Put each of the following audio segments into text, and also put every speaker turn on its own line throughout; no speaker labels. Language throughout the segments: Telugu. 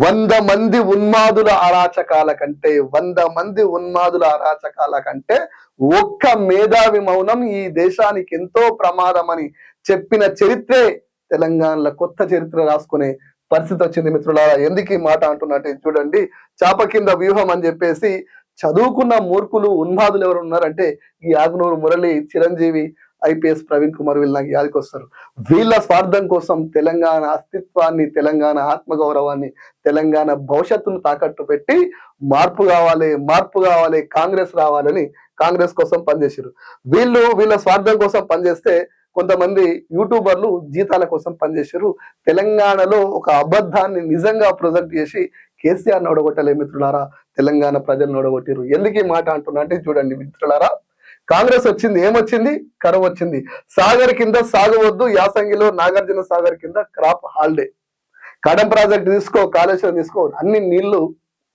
వంద మంది ఉన్మాదుల అరాచకాల కంటే వంద మంది ఉన్మాదుల అరాచకాల కంటే ఒక్క మేధావి మౌనం ఈ దేశానికి ఎంతో ప్రమాదమని చెప్పిన చరిత్రే తెలంగాణలో కొత్త చరిత్ర రాసుకునే పరిస్థితి వచ్చింది మిత్రులారా. ఎందుకు ఈ మాట అంటున్నట్టే చూడండి చాప కింద వ్యూహం అని చెప్పేసి చదువుకున్న మూర్ఖులు ఉన్మాదులు ఎవరు ఉన్నారంటే ఈ ఆగ్నూరు మురళి చిరంజీవి ఐపీఎస్ ప్రవీణ్ కుమార్ వీళ్ళు నాకు యాదికి వస్తారు. వీళ్ళ స్వార్థం కోసం తెలంగాణ అస్తిత్వాన్ని తెలంగాణ ఆత్మగౌరవాన్ని తెలంగాణ భవిష్యత్తును తాకట్టు పెట్టి మార్పు కావాలి మార్పు కావాలి కాంగ్రెస్ రావాలని కాంగ్రెస్ కోసం పనిచేసారు వీళ్ళు వీళ్ళ స్వార్థం కోసం పనిచేస్తే కొంతమంది యూట్యూబర్లు జీతాల కోసం పనిచేశారు తెలంగాణలో ఒక అబద్ధాన్ని నిజంగా ప్రొజెక్ట్ చేసి కేసీఆర్ నడగొట్టలే మిత్రులారా తెలంగాణ ప్రజలు నొడగొట్టారు ఎందుకు ఈ మాట అంటున్నా అంటే చూడండి మిత్రులారా కాంగ్రెస్ వచ్చింది ఏమొచ్చింది? కరువు వచ్చింది. సాగర్ కింద సాగవద్దు యాసంగిలో నాగార్జున సాగర్ కింద క్రాప్ హాలిడే. కడం ప్రాజెక్ట్ తీసుకో కాళేశ్వరం తీసుకో అన్ని నీళ్ళు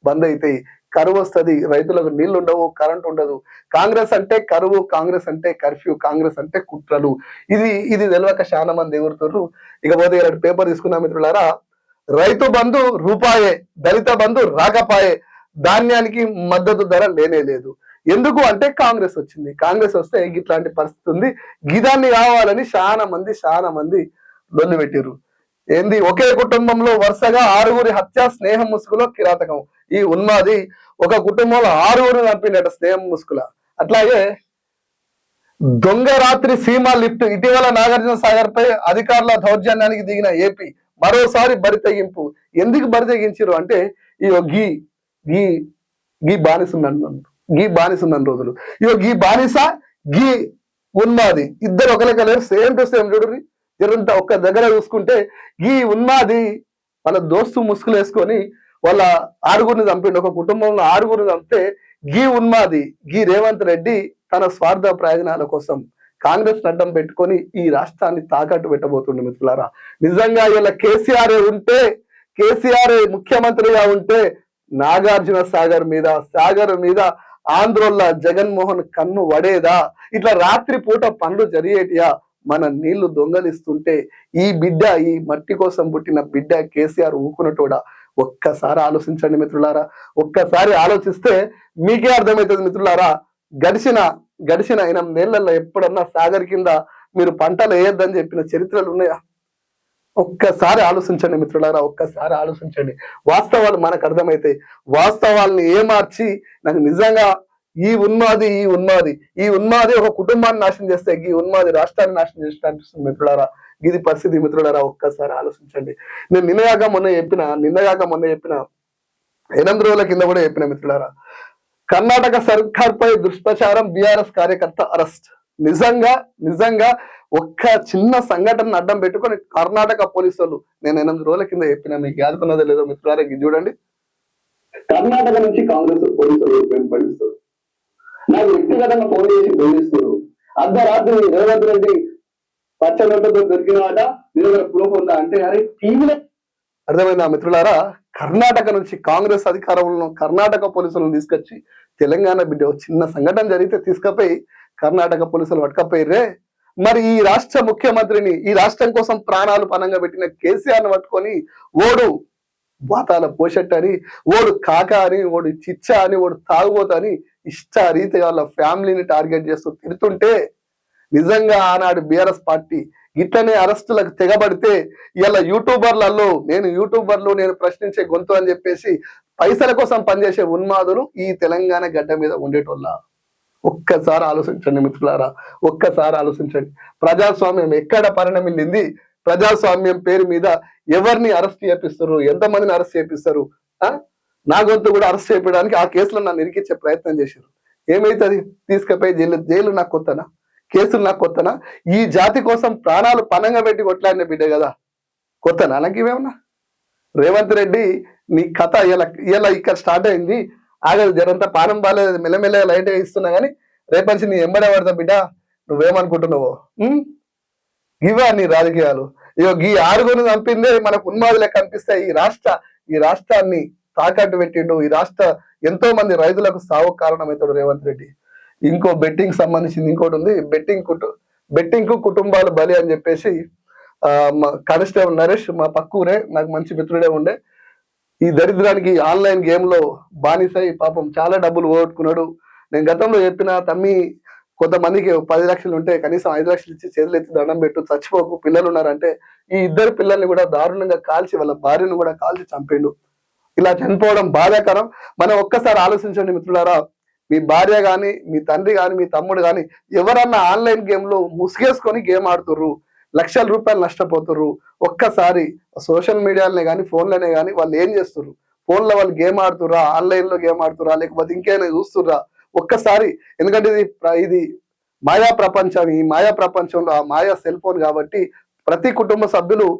బంద్ అవుతాయి కరువు వస్తుంది రైతులకు నీళ్ళు ఉండవు కరెంట్ ఉండదు. కాంగ్రెస్ అంటే కరువు కాంగ్రెస్ అంటే కర్ఫ్యూ కాంగ్రెస్ అంటే కుట్రలు. ఇది ఇది తెలియక చాలా మంది ఎగురుతున్నారు ఇకపోతే ఇలాంటి పేపర్ తీసుకున్న మిత్రులారా రైతు బంధు రూపాయే దళిత బంధు రాకపాయే. ధాన్యానికి మద్దతు ధర లేనే లేదు. ఎందుకు అంటే కాంగ్రెస్ వచ్చింది. కాంగ్రెస్ వస్తే ఇట్లాంటి పరిస్థితి ఉంది. గిదాన్ని కావాలని చాలా మంది చాలా మంది లొల్లు పెట్టారు ఏంది? ఒకే కుటుంబంలో వరుసగా ఆరుగురి హత్య స్నేహం ముసుగులో కిరాతకం. ఈ ఉన్మాది ఒక కుటుంబంలో ఆరుగురు చంపినట స్నేహం ముసుగుల. అట్లాగే దొంగ రాత్రి సీమా లిఫ్ట్ ఇటీవల నాగార్జున సాగర్ పై అధికారుల దౌర్జన్యానికి దిగిన ఏపీ మరోసారి బరి తెగింపు. ఎందుకు బరి తెగించారు అంటే ఈ గీ గీ గీ బానిసున్నాను గీ బానిసున్నాను రోజులు. ఇగో గీ బానిస గీ ఉన్మాది. ఇద్దరు ఒకరిక లేరు సేమ్ టు సేమ్ చూడండి జరంతా ఒక్క దగ్గర చూసుకుంటే ఈ ఉన్మాది వాళ్ళ దోస్తు ముసుగులు వేసుకొని వాళ్ళ ఆరుగురిని చంపిండు. ఒక కుటుంబంలో ఆరుగురిని చంపితే గీ ఉన్మాది గీ రేవంత్ రెడ్డి తన స్వార్థ ప్రయోజనాల కోసం కాంగ్రెస్ అడ్డం పెట్టుకొని ఈ రాష్ట్రాన్ని తాకట్టు పెట్టబోతుండే మిత్రులారా. నిజంగా ఇలా కేసీఆర్ ఉంటే కేసీఆర్ ముఖ్యమంత్రిగా ఉంటే నాగార్జున సాగర్ మీద సాగర్ మీద ఆంధ్రోళ్ళ జగన్మోహన్ కన్ను వడేదా? ఇట్లా రాత్రి పూట పనులు జరిగేటియా? మన నీళ్ళు దొంగలిస్తుంటే ఈ బిడ్డ ఈ మట్టి కోసం పుట్టిన బిడ్డ కేసీఆర్ ఊకునటోడా ఒక్కసారి ఆలోచించండి మిత్రులారా. ఒక్కసారి ఆలోచిస్తే మీకే అర్థమవుతుంది మిత్రులారా. గడిచిన గడిచిన ఎనిమిది నెలల్లో ఎప్పుడన్నా సాగర్ కింద మీరు పంటలు వేయొద్దని చెప్పిన చరిత్రలు ఉన్నాయా. ఒక్కసారి ఆలోచించండి మిత్రులారా ఒక్కసారి ఆలోచించండి. వాస్తవాలు మనకు అర్థమైతాయి వాస్తవాలను ఏమార్చి నాకు నిజంగా ఈ ఉన్మాది ఈ ఉన్మాది ఈ ఉన్మాది ఒక కుటుంబాన్ని నాశనం చేస్తే ఈ ఉన్మాది రాష్ట్రాన్ని నాశనం చేస్తా అనిపిస్తుంది మిత్రులారా. ఇది పరిస్థితి మిత్రులారా ఒక్కసారి ఆలోచించండి. నేను నిన్నగాక మొన్న చెప్పిన నిన్నగాక మొన్న చెప్పిన ఎనిమిది రోజుల కింద కూడా చెప్పిన మిత్రులారా కర్ణాటక సర్కార్ పై దుష్ప్రచారం బీఆర్ఎస్ కార్యకర్త అరెస్ట్. నిజంగా నిజంగా ఒక్క చిన్న సంఘటన అడ్డం పెట్టుకొని కర్ణాటక పోలీసులు నేను ఎనిమిది రోజుల కింద చెప్పిన మీకు యాదుకున్నదో లేదో మిత్రులారా ఇది చూడండి.
కర్ణాటక నుంచి కాంగ్రెస్ పోలీసులు వెంబడిస్తారు నాకు వ్యక్తిగతంగా ఫోన్ చేసి బెదిరిస్తారు అర్ధరాత్రి రేవంత్ రెడ్డి పచ్చగడ్డతో దొరికినవాట నీ దగ్గర ప్రూఫ్ ఉందా? అంటే అరే టీవీలో.
అర్థమైందా మిత్రులారా? కర్ణాటక నుంచి కాంగ్రెస్ అధికారంలో కర్ణాటక పోలీసులను తీసుకొచ్చి తెలంగాణ బిడ్డ చిన్న సంఘటన జరిగితే తీసుకపోయి కర్ణాటక పోలీసులు పట్టుకపోయిర్రే. మరి ఈ రాష్ట్ర ముఖ్యమంత్రిని ఈ రాష్ట్రం కోసం ప్రాణాలు పనంగా పెట్టిన కేసీఆర్ను పట్టుకొని ఓడు బాతాల పోషెట్ అని ఓడు కాక అని ఓడు చిచ్చ అని ఓడు తాగుబోత అని ఇష్ట రీతిగా వాళ్ళ ఫ్యామిలీని టార్గెట్ చేస్తూ తిడుతుంటే నిజంగా ఆనాడు బీఆర్ఎస్ పార్టీ ఇట్లనే అరెస్టులకు తెగబడితే ఇలా యూట్యూబర్లలో నేను యూట్యూబర్లు నేను ప్రశ్నించే గొంతు అని చెప్పేసి పైసల కోసం పనిచేసే ఉన్మాదులు ఈ తెలంగాణ గడ్డ మీద ఉండేటోళ్ళ. ఒక్కసారి ఆలోచించండి మిత్రులారా ఒక్కసారి ఆలోచించండి. ప్రజాస్వామ్యం ఎక్కడ పరిణమిల్లింది? ప్రజాస్వామ్యం పేరు మీద ఎవరిని అరెస్ట్ చేపిస్తారు? ఎంతమందిని అరెస్ట్ చేపిస్తారు? ఆ? నా గొంతు కూడా అరెస్ట్ చేయడానికి ఆ కేసులో నన్ను ఇరికించే ప్రయత్నం చేశారు. ఏమైతుంది? తీసుకుపోయి జైలు జైలు నాకు కొత్తనా? కేసులు నాకు కొత్తనా? ఈ జాతి కోసం ప్రాణాలు పనంగా పెట్టి కొట్లాడిన బిడ్డ కదా. కొత్తనా? నాకు ఇవేమన్నా? రేవంత్ రెడ్డి నీ కథ ఇలా ఇలా ఇక్కడ స్టార్ట్ అయింది? ఆగదు జరంతా పానం బాగాలేదు మెల్లమెల్ల లైట్ ఇస్తున్నా కానీ రేపటి నీ ఎంబడే పడతా బిడ్డ నువ్వేమనుకుంటున్నావో? ఇవా నీ రాజకీయాలు. ఇగో ఈ ఆరుగురు చంపిందే మనకు ఉన్మాది లెక్క ఈ రాష్ట్ర ఈ రాష్ట్రాన్ని తాకట్టు పెట్టిండు. ఈ రాష్ట్ర ఎంతో మంది రైతులకు సావు కారణమవుతాడు రేవంత్ రెడ్డి. ఇంకో బెట్టింగ్ సంబంధించింది ఇంకోటి ఉంది. బెట్టింగ్ కుటు బెట్టింగ్కు కుటుంబాలు బలి అని చెప్పేసి ఆ, కానిస్టేబుల్ నరేష్ మా పక్కూరే నాకు మంచి మిత్రుడే ఉండే. ఈ దరిద్రానికి ఆన్లైన్ గేమ్లో బానిసై పాపం చాలా డబ్బులు పోగొట్టుకున్నాడు. నేను గతంలో చెప్పిన తమ్మి కొంతమందికి పది లక్షలు ఉంటే కనీసం ఐదు లక్షలు ఇచ్చి చేతులు ఎత్తి దండం పెట్టు చచ్చిపోకు పిల్లలు ఉన్నారంటే ఈ ఇద్దరు పిల్లల్ని కూడా దారుణంగా కాల్చి వాళ్ళ భార్యను కూడా కాల్చి చంపిండు. ఇలా చనిపోవడం బాధాకరం. మనం ఒక్కసారి ఆలోచించండి మిత్రులారా మీ భార్య కానీ మీ తండ్రి కానీ మీ తమ్ముడు కానీ ఎవరన్నా ఆన్లైన్ గేమ్లో ముసుగేసుకొని గేమ్ ఆడుతుర్రు. లక్షల రూపాయలు నష్టపోతుర్రు. ఒక్కసారి సోషల్ మీడియాలనే కానీ ఫోన్లనే కానీ వాళ్ళు ఏం చేస్తుర్రు? ఫోన్లో వాళ్ళు గేమ్ ఆడుతుర్రా? ఆన్లైన్లో గేమ్ ఆడుతురా లేకపోతే ఇంకేమైనా చూస్తుర్రా? ఒక్కసారి ఎందుకంటే ఇది ప్ర- ఇది మాయా ప్రపంచం ఈ మాయా ప్రపంచంలో ఆ మాయా సెల్ ఫోన్ కాబట్టి ప్రతి కుటుంబ సభ్యులు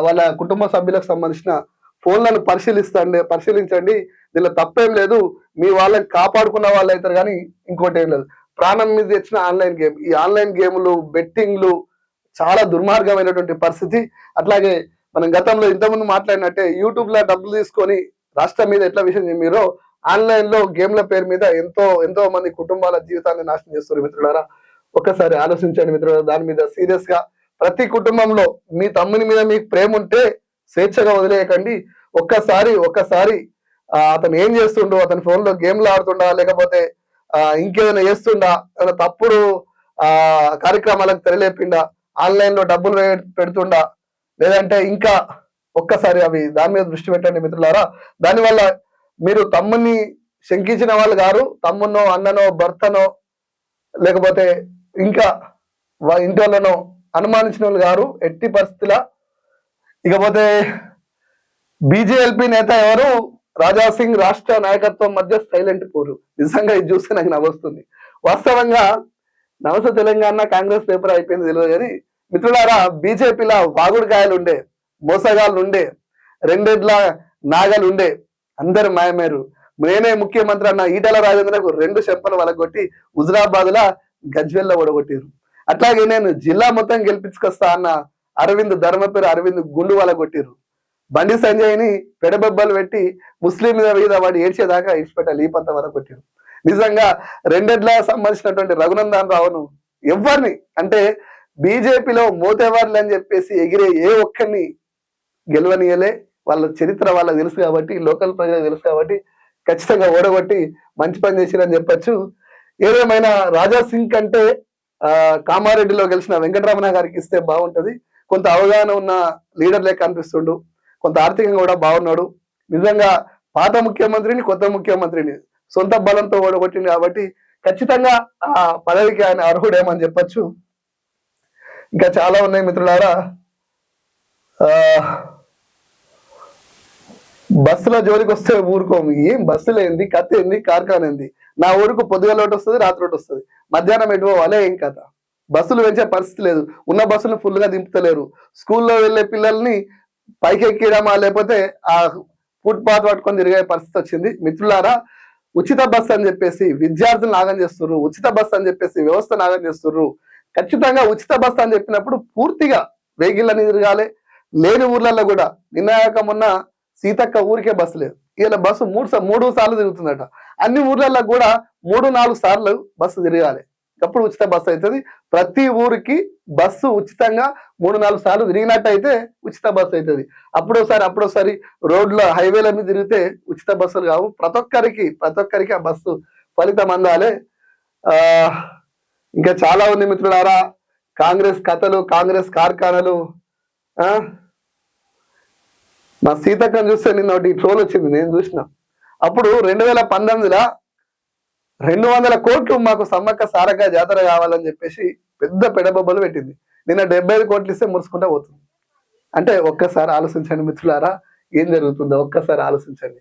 వాళ్ళ కుటుంబ సభ్యులకు సంబంధించిన ఫోన్లను పరిశీలిస్తండి పరిశీలించండి. దీనిలో తప్పేం లేదు. మీ వాళ్ళని కాపాడుకున్న వాళ్ళు అవుతారు కానీ ఇంకోటి ఏం లేదు. ప్రాణం మీద తెచ్చిన ఆన్లైన్ గేమ్ ఈ ఆన్లైన్ గేమ్లు బెట్టింగ్లు చాలా దుర్మార్గమైనటువంటి పరిస్థితి. అట్లాగే మనం గతంలో ఇంతకుముందు మాట్లాడినట్టే యూట్యూబ్లో డబ్బులు తీసుకొని రాష్ట్రం మీద ఎట్లా విషయం చెప్పారో ఆన్లైన్లో గేమ్ల పేరు మీద ఎంతో ఎంతో మంది కుటుంబాల జీవితాన్ని నాశనం చేస్తున్నారు మిత్రులారా. ఒక్కసారి ఆలోచించండి మిత్రులారా దాని మీద సీరియస్గా ప్రతి కుటుంబంలో మీ తమ్ముని మీద మీకు ప్రేమ ఉంటే స్వేచ్ఛగా వదిలేయకండి. ఒక్కసారి ఒక్కసారి అతను ఏం చేస్తుండో అతని ఫోన్లో గేమ్లు ఆడుతుండా లేకపోతే ఇంకేదైనా చేస్తుండా ఏదైనా తప్పుడు ఆ కార్యక్రమాలకు తెరలేపిండా ఆన్లైన్లో డబ్బులు పెడుతుండా? లేదంటే ఇంకా ఒక్కసారి అవి దాని మీద దృష్టి పెట్టండి మిత్రులారా. దానివల్ల మీరు తమ్ముని శంకించిన వాళ్ళు గారు తమ్మునో అన్ననో భర్తనో లేకపోతే ఇంకా వా- ఇంటి వాళ్ళనో అనుమానించిన వాళ్ళు గారు ఎట్టి పరిస్థితుల ఇకపోతే బీజేఎల్పీ నేత ఎవరు? రాజా సింగ్ రాష్ట్ర నాయకత్వం మధ్య సైలెంట్ పోరు. నిజంగా ఇది చూస్తే నాకు నవ్వొస్తుంది. వాస్తవంగా నవస తెలంగాణ కాంగ్రెస్ పేపర్ అయిపోయింది తెలియదు కానీ మిత్రులారా బీజేపీలో వాగుడుకాయలు ఉండే మోసగాళ్ళు ఉండే రెండేళ్ళ నాగలు ఉండే అందరు మాయమేరు నేనే ముఖ్యమంత్రి అన్న ఈటల రాజేంద్రకు రెండు చెంపలు వలగొట్టి హుజరాబాద్ లా గజ్వెల్లో ఓడగొట్టారు. అట్లాగే నేను జిల్లా మొత్తం గెలిపించుకొస్తా అన్న అరవింద్ ధర్మపేరు అరవింద్ గుండు వలగొట్టిరు బండి సంజయ్ని పెడబెబ్బలు పెట్టి ముస్లిం మీద మీద వాడు ఏడ్చేదాకా ఇడిచిపెట్టాలి ఈ పంత వరకు నిజంగా రెండెడ్ల సంబంధించినటువంటి రఘునందన్ రావును ఎవరిని అంటే బీజేపీలో మోతేవార్లు అని చెప్పేసి ఎగిరే ఏ ఒక్కరిని గెలవనీయలే. వాళ్ళ చరిత్ర వాళ్ళకి తెలుసు కాబట్టి లోకల్ ప్రజలకు తెలుసు కాబట్టి ఖచ్చితంగా ఓడగొట్టి మంచి పని చేసిరని చెప్పొచ్చు. ఏదేమైనా రాజా సింగ్ కంటే కామారెడ్డిలో గెలిచిన వెంకటరమణ గారికి ఇస్తే బాగుంటది. కొంత అవగాహన ఉన్న లీడర్ లెక్క అనిపిస్తుండు. కొంత ఆర్థికంగా కూడా బాగున్నాడు. నిజంగా పాత ముఖ్యమంత్రిని కొత్త ముఖ్యమంత్రిని సొంత బలంతో ఓడగొట్టింది కాబట్టి ఖచ్చితంగా ఆ పదవికి ఆయన అర్హుడేమని చెప్పచ్చు. ఇంకా చాలా ఉన్నాయి మిత్రులారా. బస్సులో బస్సుల జోలికి వస్తే ఊరుకోము. ఏం బస్సులు ఏంది? కత్తి ఏంది? కార్ఖాన ఏంది? నా ఊరుకు పొద్దుగల ఒకటి వస్తుంది రాత్రి ఒకటి వస్తుంది. మధ్యాహ్నం ఎటు పోవాలే? ఏం కథ? బస్సులు పెంచే పరిస్థితి లేదు. ఉన్న బస్సులు ఫుల్గా దింపుతలేరు. స్కూల్లో వెళ్ళే పిల్లల్ని పైకి ఎక్కియడమా లేకపోతే ఆ ఫుట్ పాత్ పట్టుకొని తిరిగే పరిస్థితి వచ్చింది. మిత్రులారా ఉచిత బస్ అని చెప్పేసి విద్యార్థులు నాగం చేస్తున్నారు ఉచిత బస్ అని చెప్పేసి వ్యవస్థ నాగం చేస్తున్నారు ఖచ్చితంగా ఉచిత బస్ అని చెప్పినప్పుడు పూర్తిగా వెహికల్ అని తిరగాలి. లేని ఊర్లలో కూడా నిన్నాక మొన్న సీతక్క ఊరికే బస్సు లేదు. ఇలా బస్సు మూడు మూడు సార్లు తిరుగుతుందట. అన్ని ఊర్లలో కూడా మూడు నాలుగు సార్లు బస్సు తిరగాలి. అప్పుడు ఉచిత బస్సు అవుతుంది? ప్రతి ఊరికి బస్సు ఉచితంగా మూడు నాలుగు సార్లు తిరిగినట్టు అయితే ఉచిత బస్సు అవుతుంది. అప్పుడోసారి అప్పుడోసారి రోడ్ల హైవేల మీద తిరిగితే ఉచిత బస్సులు కావు. ప్రతి ఒక్కరికి ప్రతి ఒక్కరికి ఆ బస్సు ఫలితం అందాలి. ఇంకా చాలా ఉంది మిత్రులారా. కాంగ్రెస్ కథలు కాంగ్రెస్ కార్ఖానలు మా సీతక్కని చూస్తే నిన్న ఒకటి ట్రోల్ వచ్చింది నేను చూసిన. అప్పుడు రెండు వేల పంతొమ్మిదిలో రెండు వందల కోట్లు మాకు సమ్మక్క సారక్క జాతర కావాలని చెప్పేసి పెద్ద పెడబొబ్బలు పెట్టింది. నిన్న డెబ్బై ఐదు కోట్లు ఇస్తే మురుసుకుంటా పోతుంది. అంటే ఒక్కసారి ఆలోచించండి మిత్రులారా ఏం జరుగుతుందో ఒక్కసారి ఆలోచించండి.